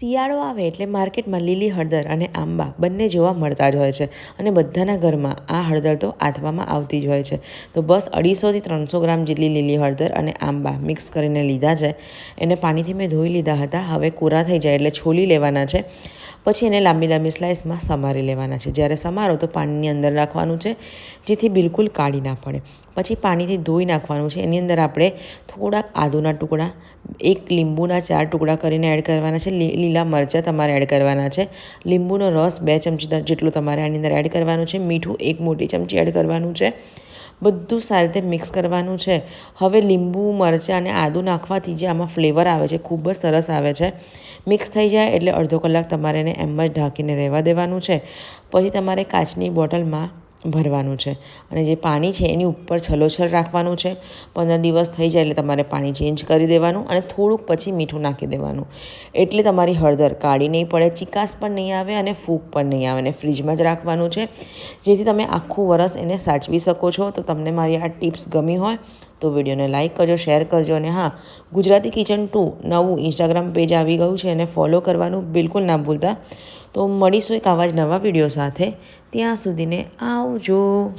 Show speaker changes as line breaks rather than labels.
શિયાળો આવે એટલે માર્કેટમાં લીલી હળદર અને આંબા બંને જોવા મળતા જ હોય છે અને બધાના ઘરમાં આ હળદર તો આથવામાં આવતી જ હોય છે. તો બસ અઢીસોથી ત્રણસો ગ્રામ જેટલી લીલી હળદર અને આંબા મિક્સ કરીને લીધા છે. એને પાણીથી મેં ધોઈ લીધા હતા. હવે કોરા થઈ જાય એટલે છોલી લેવાના છે. પછી એને લાંબી લાંબી સ્લાઇસમાં સમારી લેવાના છે. જ્યારે સમારો તો પાણીની અંદર રાખવાનું છે, જેથી બિલકુલ કાઢી ના પડે. પછી પાણીથી ધોઈ નાખવાનું છે. એની અંદર આપણે થોડાક આદુના ટુકડા, એક લીંબુના ચાર ટુકડા કરીને એડ કરવાના છે. લીલા મરચાં તમારે એડ કરવાના છે. લીંબુનો રસ બે ચમચી જેટલું તમારે આની અંદર એડ કરવાનું છે. મીઠું એક મોટી ચમચી એડ કરવાનું છે. બધું સારી રીતે મિક્સ કરવાનું છે. હવે લીંબુ, મરચાં અને આદું નાખવાથી જે આમાં ફ્લેવર આવે છે, ખૂબ જ સરસ આવે છે. મિક્સ થઈ જાય એટલે અડધો કલાક તમારે એને એમ જ ઢાંકીને રહેવા દેવાનું છે. પછી તમારે કાચની બોટલમાં ભરવાનું છે. અને જે પાણી છે એની ઉપર છલોછલ રાખવાનું છે. પંદર દિવસ થઈ જાય એટલે તમારે પાણી ચેન્જ કરી દેવાનું અને થોડુંક પછી મીઠું નાખી દેવાનું. એટલે તમારી હળદર કાળી નહીં પડે, ચિકાસ પણ નહીં આવે અને ફૂગ પણ નહીં આવે અને ફ્રીજમાં જ રાખવાનું છે. જેથી તમે આખું વરસ એને સાચવી શકો છો. તો તમને મારી આ ટિપ્સ ગમી હોય તો વિડીયોને લાઇક કરજો શેર કરજો અને હા, ગુજરાતી કિચન ટુ નવું ઇન્સ્ટાગ્રામ પેજ આવી ગયું છે. એને ફોલો કરવાનું બિલકુલ ના ભૂલતા. તો મળીશું એક આવા જ નવા વીડિયો સાથે. ત્યાં સુધીને આવજો.